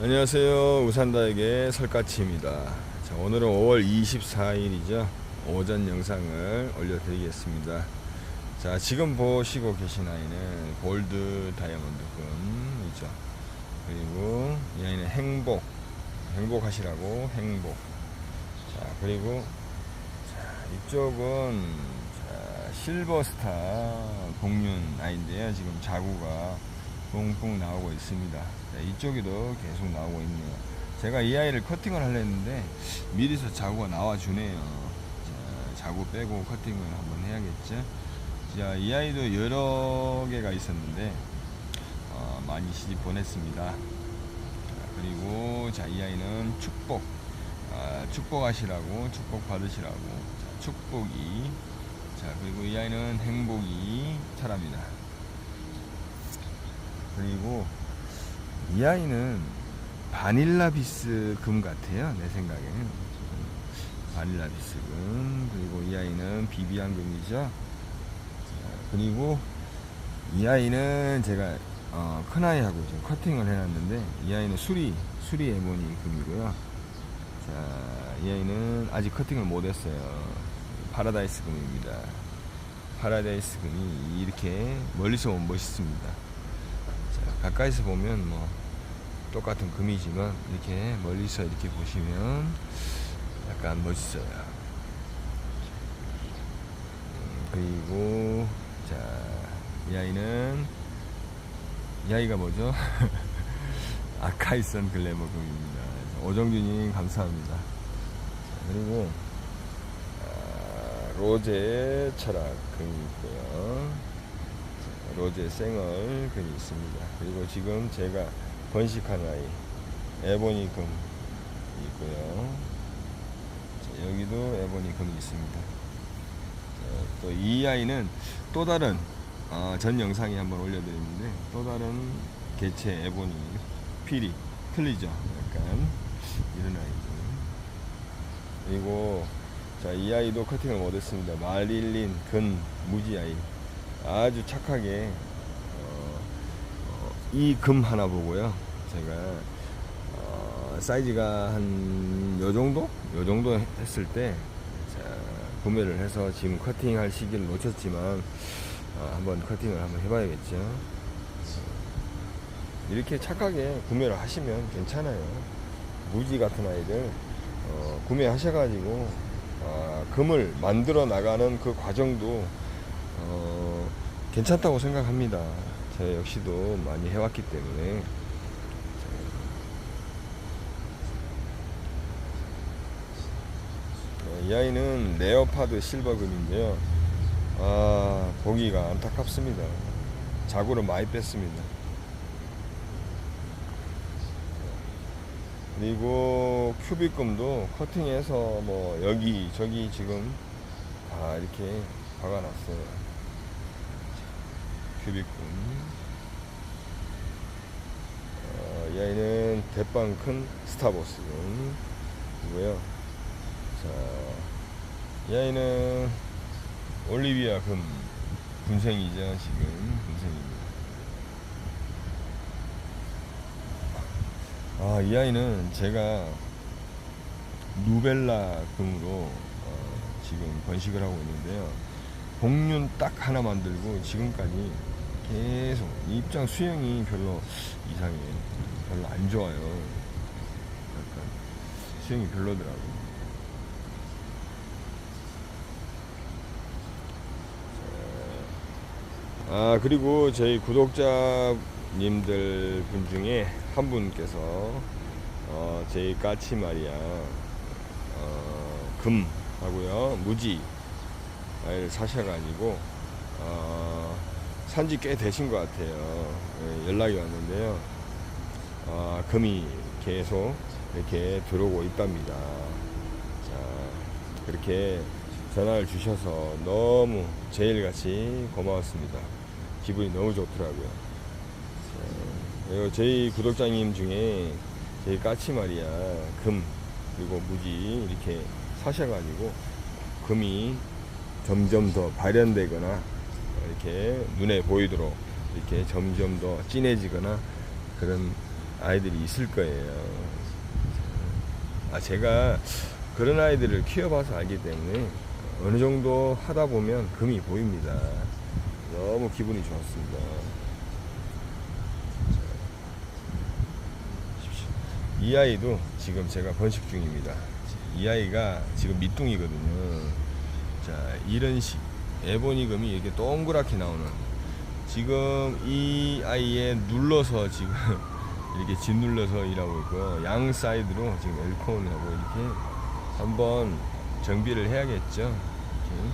안녕하세요. 우산다에게 설까치입니다. 자, 오늘은 5월 24일이죠. 오전 영상을 올려드리겠습니다. 자, 지금 보시고 계신 아이는 골드 다이아몬드 금이죠. 그리고 이 아이는 행복. 행복하시라고 행복. 자, 그리고 자, 이쪽은 자, 실버스타 공륜 아이인데요. 지금 자구가 뿡뿡 나오고 있습니다. 자, 이쪽에도 계속 나오고 있네요. 제가 이 아이를 커팅을 하려 했는데 미리서 자구가 나와주네요. 자, 자구 빼고 커팅을 한번 해야겠죠. 자, 이 아이도 여러 개가 있었는데 어, 많이 시집 보냈습니다. 자, 그리고 자, 이 아이는 축복. 아, 축복하시라고 축복 받으시라고 자, 축복이 자 그리고 이 아이는 행복이 차랍니다. 그리고 이 아이는 바닐라 비스 금 같아요. 내 생각에는 바닐라 비스 금 그리고 이 아이는 비비안 금이죠. 자, 그리고 이 아이는 제가 어, 큰 아이하고 지금 커팅을 해놨는데 이 아이는 수리 수리 에모니 금이고요. 자, 이 아이는 아직 커팅을 못했어요. 파라다이스 금입니다. 파라다이스 금이 이렇게 멀리서 보면 멋있습니다. 자, 가까이서 보면 뭐 똑같은 금이지만 이렇게 멀리서 이렇게 보시면 약간 멋있어요. 음, 그리고 자, 이 아이는 이 아이가 뭐죠? 아카이선 글래머 금입니다. 오정준님 감사합니다. 자, 그리고 아, 로제 철학 금이 있고요. 자, 로제 생얼 금이 있습니다. 그리고 지금 제가 번식한 아이 에보니 금 있고요. 자, 여기도 에보니 금이 있습니다. 또 이 아이는 또 다른 어, 전 영상에 한번 올려드렸는데 또 다른 개체 에보니 필이 틀리죠. 약간 이런 아이죠. 그리고 자, 이 아이도 커팅을 못했습니다. 마릴린 근 무지 아이 아주 착하게 어, 이금 하나 보고요. 제가 어, 사이즈가 한 요 정도? 요 정도 했을 때 자, 구매를 해서 지금 커팅할 시기를 놓쳤지만 어, 한번 커팅을 한번 해봐야겠죠. 이렇게 착하게 구매를 하시면 괜찮아요. 무지 같은 아이들 어, 구매하셔가지고 아, 금을 만들어 나가는 그 과정도 어, 괜찮다고 생각합니다. 저 역시도 많이 해왔기 때문에 어, 이 아이는 레오파드 실버금인데요. 아 보기가 안타깝습니다. 자구를 많이 뺐습니다. 그리고 큐비금도 커팅해서 뭐 여기 저기 지금 다 이렇게 박아놨어요. 큐비금. 어, 이 아이는 대빵 큰 스타버스금이고요. 자, 이 아이는 올리비아 금 군생이죠 지금 군생입니다. 아, 이 아이는 제가 누벨라 금으로 어, 지금 번식을 하고 있는데요. 복륜 딱 하나 만들고 지금까지 계속 입장 수영이 별로 이상해요. 별로 안 좋아요. 약간 수영이 별로더라고요. 아 그리고 저희 구독자님들 분 중에 한 분께서 어, 저희 까치 마리아 어, 금 하고요 무지 를 사셔가지고 어, 산지 꽤 되신 것 같아요 예, 연락이 왔는데요 어, 금이 계속 이렇게 들어오고 있답니다 자 그렇게 전화를 주셔서 너무 제일같이 고마웠습니다. 기분이 너무 좋더라고요. 자, 저희 구독자님 중에 저희 까치마리아 금 그리고 무지 이렇게 사셔가지고 금이 점점 더 발현되거나 이렇게 눈에 보이도록 이렇게 점점 더 진해지거나 그런 아이들이 있을 거예요. 아, 제가 그런 아이들을 키워봐서 알기 때문에 어느 정도 하다 보면 금이 보입니다. 너무 기분이 좋았습니다. 이 아이도 지금 제가 번식 중입니다. 이 아이가 지금 밑둥이거든요. 자, 이런 식 에보니금이 이렇게 동그랗게 나오는 지금 이 아이에 눌러서 지금 이렇게 짓눌러서 일하고 있고 양 사이드로 지금 엘콘하고 이렇게 한번 정비를 해야겠죠. 이렇게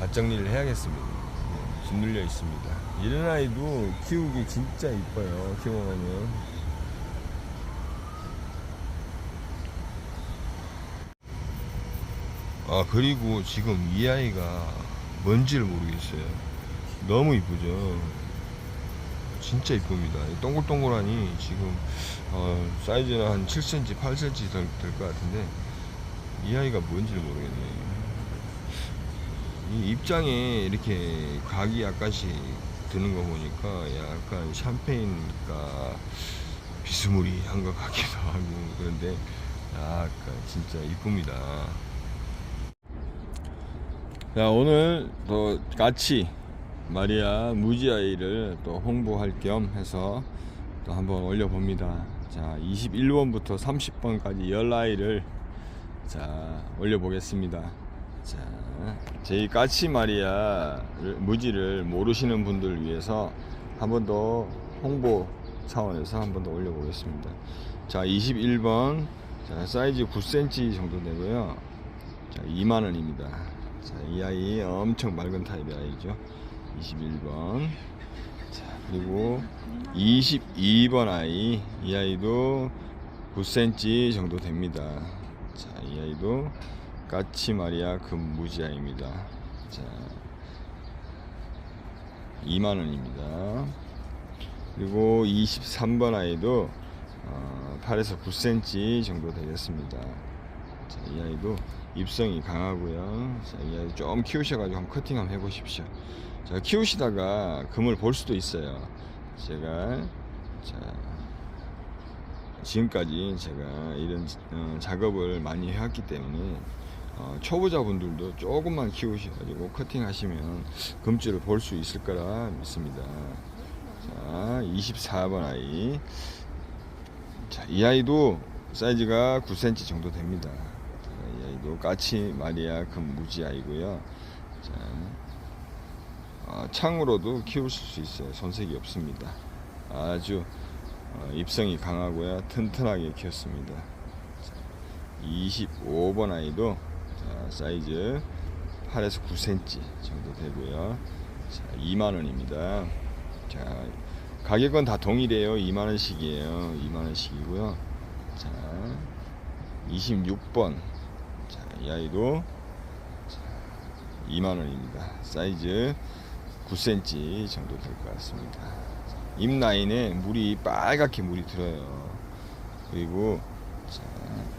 밭 정리를 해야겠습니다. 네, 짓눌려 있습니다. 이런 아이도 키우기 진짜 이뻐요. 키워보면. 아 그리고 지금 이 아이가 뭔지를 모르겠어요. 너무 이쁘죠. 진짜 이쁩니다. 이 동글동글하니 지금 어, 사이즈는 한 7cm, 8cm 될 것 같은데 이 아이가 뭔지를 모르겠네요. 이 입장에 이렇게 각이 약간씩 드는 거 보니까 약간 샴페인가 비스무리한 것 같기도 하고 그런데 약간 진짜 이쁩니다. 자 오늘 또 같이 마리아 무지아이를 또 홍보할 겸 해서 또 한번 올려봅니다. 자 21번부터 30번까지 열 아이를 자 올려보겠습니다. 자 저희 까치 마리아 무지를 모르시는 분들 위해서 한 번 더 홍보 차원에서 한 번 더 올려보겠습니다. 자 21번 자, 사이즈 9cm 정도 되고요. 자 2만 원입니다. 자, 이 아이 엄청 맑은 타입의 아이죠. 21번. 자, 그리고 22번 아이. 이 아이도 9cm 정도 됩니다. 자, 이 아이도 까치 마리아 금무지아입니다. 자, 2만원입니다. 그리고 23번 아이도 어, 8에서 9cm 정도 되겠습니다. 자, 이 아이도 입성이 강하고요. 자, 이 아이 좀 키우셔가지고 한번 커팅 한번 해보십시오. 자, 키우시다가 금을 볼 수도 있어요. 제가 자, 지금까지 제가 이런 어, 작업을 많이 해왔기 때문에 어, 초보자분들도 조금만 키우셔가지고 커팅하시면 금줄을 볼 수 있을 거라 믿습니다. 자, 24번 아이. 자, 이 아이도 사이즈가 9cm 정도 됩니다. 아이도 까치 마리아 금무지 아이고요. 자, 어, 창으로도 키우실 수 있어요. 손색이 없습니다. 아주 어, 입성이 강하고요. 튼튼하게 키웠습니다. 자, 25번 아이도 자, 사이즈 8에서 9cm 정도 되고요. 자, 2만 원입니다. 자, 가격은 다 동일해요. 2만 원씩이에요. 2만 원씩이고요. 자, 26번. 자, 이 아이도 자, 2만 원입니다. 사이즈 9cm 정도 될 것 같습니다. 잎 라인에 물이 빨갛게 물이 들어요. 그리고 자,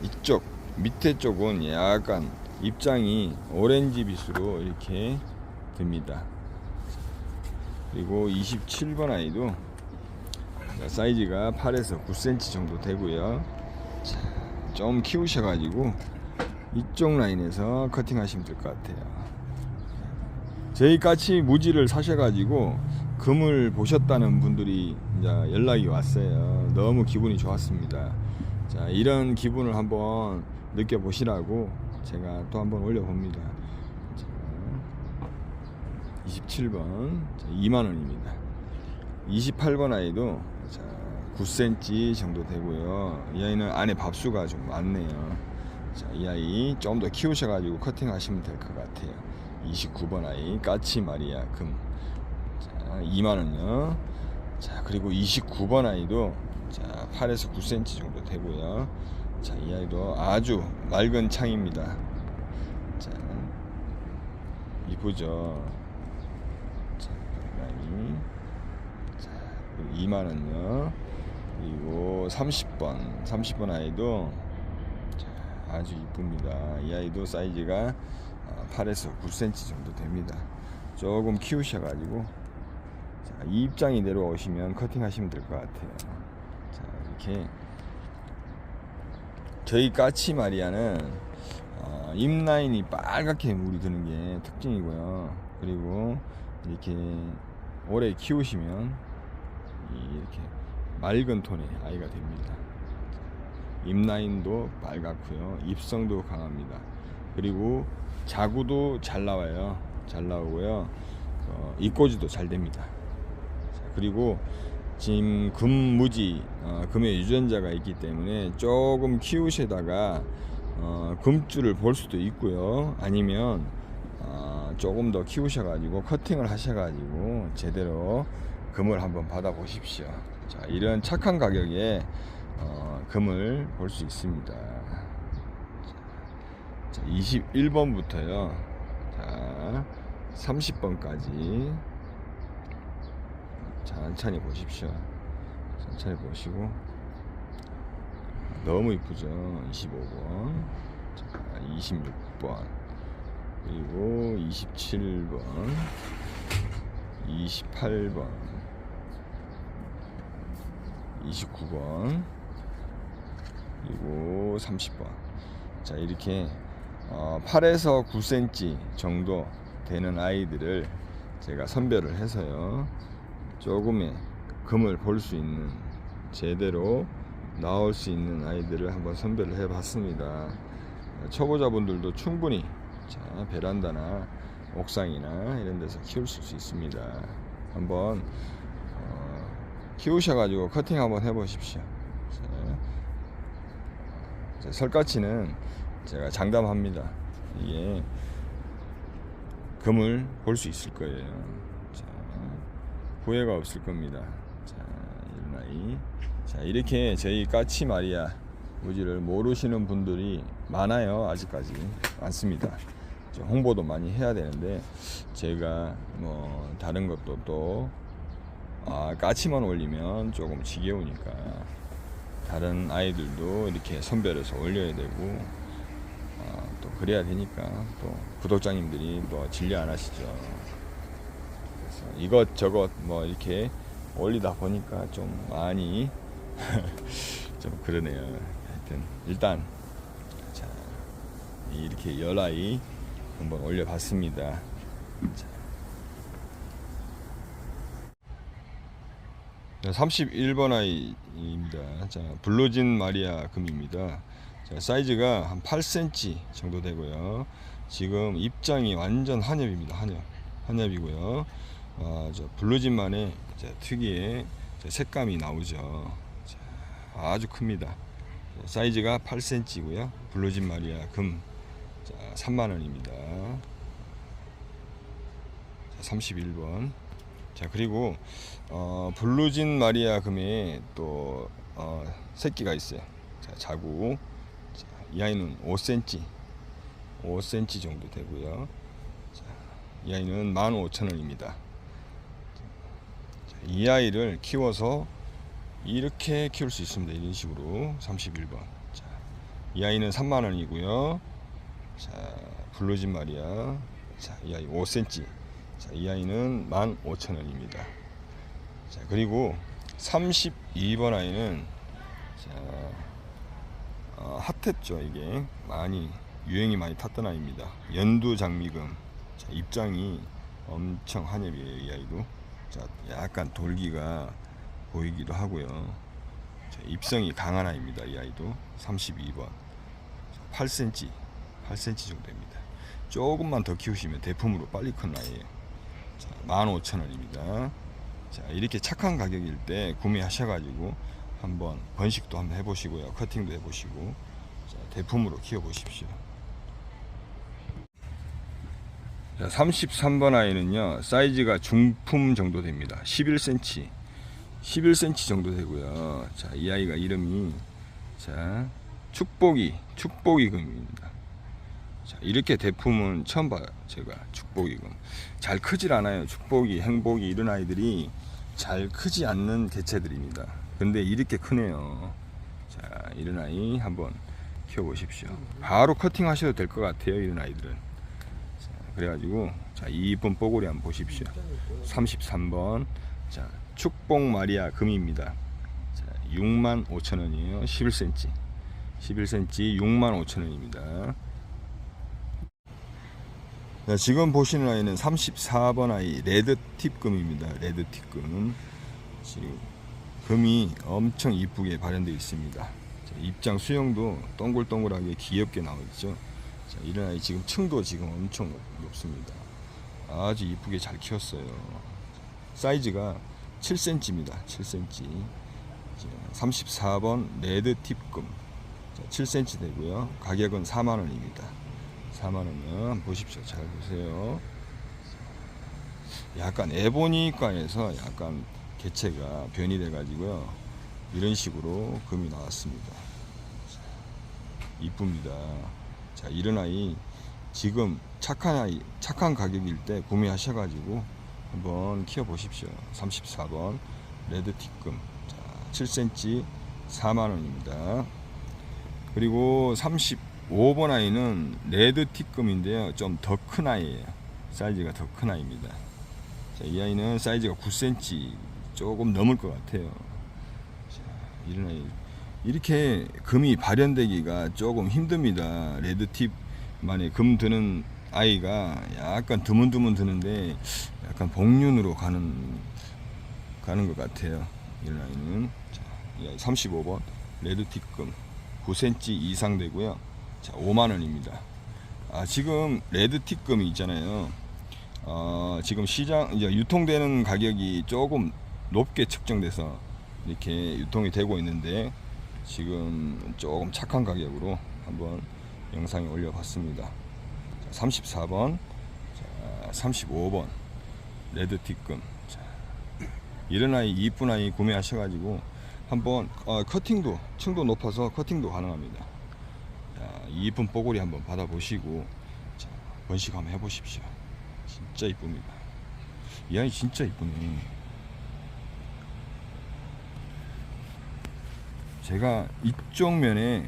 이쪽 밑에 쪽은 약간 입장이 오렌지 빛으로 이렇게 듭니다. 그리고 27번 아이도 자, 사이즈가 8에서 9cm 정도 되고요. 자, 좀 키우셔 가지고 이쪽 라인에서 커팅하시면 될 것 같아요. 저희 같이 무지를 사셔가지고 금을 보셨다는 분들이 이제 연락이 왔어요. 너무 기분이 좋았습니다. 자, 이런 기분을 한번 느껴보시라고 제가 또 한번 올려봅니다. 자, 27번 2만원입니다. 28번 아이도 자, 9cm 정도 되고요. 이 아이는 안에 밥수가 좀 많네요. 자, 이 아이 좀 더 키우셔가지고 커팅하시면 될 것 같아요. 29번 아이 까치 마리아 금. 자, 2만원요. 자, 그리고 29번 아이도 자, 8에서 9cm 정도 되고요. 자, 이 아이도 아주 맑은 창입니다. 자, 이쁘죠? 자. 자, 2만원요. 그리고 30번, 30번 아이도 자, 아주 이쁩니다. 이 아이도 사이즈가 8에서 9cm 정도 됩니다. 조금 키우셔 가지고 자, 이 입장이 내려오시면 커팅 하시면 될 것 같아요. 자, 이렇게 저희 까치 마리아는 어, 잎 라인이 빨갛게 물이 드는 게 특징이고요. 그리고 이렇게 오래 키우시면 이- 이렇게 맑은 톤의 아이가 됩니다. 잎 라인도 빨갛고요. 잎성도 강합니다. 그리고 자구도 잘 나와요. 잘 나오고요. 어, 잎꽂이도 잘 됩니다. 자, 그리고 지금 금무지 어, 금의 유전자가 있기 때문에 조금 키우시다가 어, 금줄을 볼 수도 있고요. 아니면 어, 조금 더 키우셔 가지고 커팅을 하셔 가지고 제대로 금을 한번 받아 보십시오. 자, 이런 착한 가격에 어, 금을 볼 수 있습니다. 자, 21번부터요. 자, 30번까지 천천히 보십시오. 천천히 보시고 너무 이쁘죠. 25번, 자, 26번, 그리고 27번, 28번, 29번, 그리고 30번. 자 이렇게 어, 8에서 9cm 정도 되는 아이들을 제가 선별을 해서요. 조금의 금을 볼 수 있는 제대로 나올 수 있는 아이들을 한번 선별을 해 봤습니다. 초보자분들도 충분히 자, 베란다나 옥상이나 이런 데서 키울 수 있습니다. 한번 어, 키우셔가지고 커팅 한번 해보십시오. 설까치는 제가 장담합니다. 이게 금을 볼 수 있을 거예요. 자, 후회가 없을 겁니다. 자, 아이. 자, 이렇게 저희 까치 마리아 우지를 모르시는 분들이 많아요. 아직까지 많습니다. 저 홍보도 많이 해야 되는데 제가 뭐 다른 것도 또 아, 까치만 올리면 조금 지겨우니까 다른 아이들도 이렇게 선별해서 올려야 되고 아, 또 그래야 되니까 또 구독자님들이 또 진리 안 하시죠. 그래서 이것저것 뭐 이렇게 올리다 보니까 좀 많이 좀 그러네요. 하여튼 일단 자 이렇게 열 아이 한번 올려봤습니다. 자. 31번 아이입니다. 자, 블루진 마리아 금입니다. 자, 사이즈가 한 8cm 정도 되고요. 지금 입장이 완전 한엽입니다. 한엽. 한엽이고요. 아, 저 블루진만의 자, 특유의 자, 색감이 나오죠. 자, 아주 큽니다. 자, 사이즈가 8cm고요. 블루진 마리아 금 자, 3만 원입니다. 자, 31번. 자 그리고 어, 블루진 마리아 금에 또 어, 새끼가 있어요. 자 자구. 자, 이 아이는 5cm, 5cm 정도 되고요. 자, 이 아이는 15,000원입니다. 자, 이 아이를 키워서 이렇게 키울 수 있습니다. 이런 식으로 31번. 자, 이 아이는 3만 원이고요. 자, 블루진 마리아. 자, 이 아이 5cm. 자, 이 아이는 15,000원입니다. 자, 그리고 32번 아이는 자, 어, 핫했죠, 이게. 많이 유행이 많이 탔던 아이입니다. 연두 장미금. 자, 입장이 엄청 한엽이에요, 이 아이도. 자, 약간 돌기가 보이기도 하고요. 자, 입성이 강한 아이입니다, 이 아이도. 32번. 8cm, 8cm 정도입니다. 조금만 더 키우시면 대품으로 빨리 큰 아이예요. 자, 15,000원입니다. 자, 이렇게 착한 가격일 때 구매하셔가지고 한번 번식도 한번 해보시고요. 커팅도 해보시고 자, 대품으로 키워보십시오. 자, 33번 아이는요, 사이즈가 중품 정도 됩니다. 11cm. 11cm 정도 되고요. 자, 이 아이가 이름이, 자, 축복이, 축복이 금입니다. 자, 이렇게 대품은 처음 봐요. 제가 축복이금. 잘 크질 않아요. 축복이, 행복이 이런 아이들이 잘 크지 않는 개체들입니다. 근데 이렇게 크네요. 자, 이런 아이 한번 키워보십시오. 바로 커팅 하셔도 될 것 같아요. 이런 아이들은. 자, 그래가지고, 자, 이쁜 뽀고리 한번 보십시오. 33번. 자, 축복 마리아 금입니다. 자, 6만 5천 원이에요. 11cm. 11cm 6만 5천 원입니다. 자, 지금 보시는 아이는 34번 아이 레드 팁 금입니다. 레드 팁 금. 지금 금이 엄청 이쁘게 발현되어 있습니다. 자, 입장 수영도 동글동글하게 귀엽게 나와 있죠. 자, 이런 아이 지금 층도 지금 엄청 높습니다. 아주 이쁘게 잘 키웠어요. 사이즈가 7cm입니다. 7cm. 34번 레드 팁금. 자, 7cm 되고요. 가격은 4만 원입니다. 4만 원이면 한번 보십시오. 잘 보세요. 약간 에보니과에서 약간 개체가 변이 돼 가지고요. 이런 식으로 금이 나왔습니다. 이쁩니다. 자, 이런 아이 지금 착한 아이, 착한 가격일 때 구매하셔 가지고 한번 키워 보십시오. 34번 레드 틱금. 자, 7cm 4만 원입니다. 그리고 35번 아이는 레드 틱금인데요. 좀 더 큰 아이예요. 사이즈가 더 큰 아이입니다. 자, 이 아이는 사이즈가 9cm 조금 넘을 것 같아요. 자, 이런 아이 이렇게 금이 발현되기가 조금 힘듭니다. 레드 팁만에 금 드는 아이가 약간 드문드문 드는데 약간 복륜으로 가는 가는 것 같아요. 이런 아이는 자, 이 아이 35번 레드 팁금 9cm 이상 되고요. 자, 5만 원입니다. 아, 지금 레드 팁금이 있잖아요. 어, 지금 시장 이제 유통되는 가격이 조금 높게 측정돼서 이렇게 유통이 되고 있는데 지금 조금 착한 가격으로 한번 영상에 올려봤습니다. 자, 34번, 자, 35번 레드 틱금. 자, 이런 아이 이쁜 아이 구매하셔가지고 한번 어, 커팅도 층도 높아서 커팅도 가능합니다. 자, 이 이쁜 뽀글이 한번 받아보시고 자, 번식 한번 해보십시오. 진짜 이쁩니다. 이 아이 진짜 이쁘네. 제가 이쪽 면에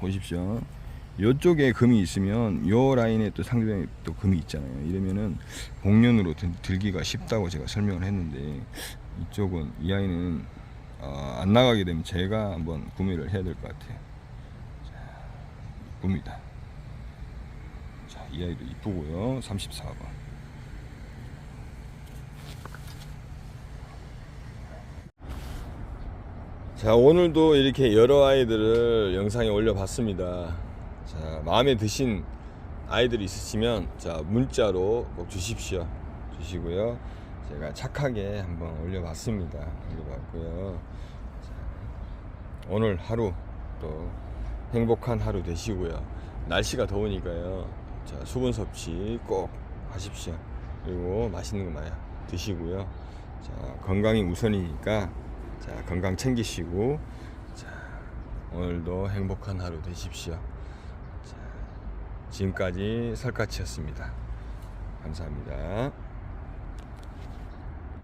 보십시오. 이쪽에 금이 있으면 요 라인에 또 상대방에 또 금이 있잖아요. 이러면은 들- 들기가 쉽다고 제가 설명을 했는데 이쪽은 이 아이는 어, 안 나가게 되면 제가 한번 구매를 해야 될 것 같아요. 자, 이쁩니다. 자, 이 아이도 이쁘고요. 34번. 자, 오늘도 이렇게 여러 아이들을 영상에 올려봤습니다. 자, 마음에 드신 아이들이 있으시면 자, 문자로 꼭 주십시오. 주시고요. 제가 착하게 한번 올려봤습니다. 올려봤고요. 자, 오늘 하루 또 행복한 하루 되시고요. 날씨가 더우니까요. 자, 수분 섭취 꼭 하십시오. 그리고 맛있는 거 많이 드시고요. 자, 건강이 우선이니까 자, 건강 챙기시고 자, 오늘도 행복한 하루 되십시오. 자, 지금까지 설까치였습니다. 감사합니다.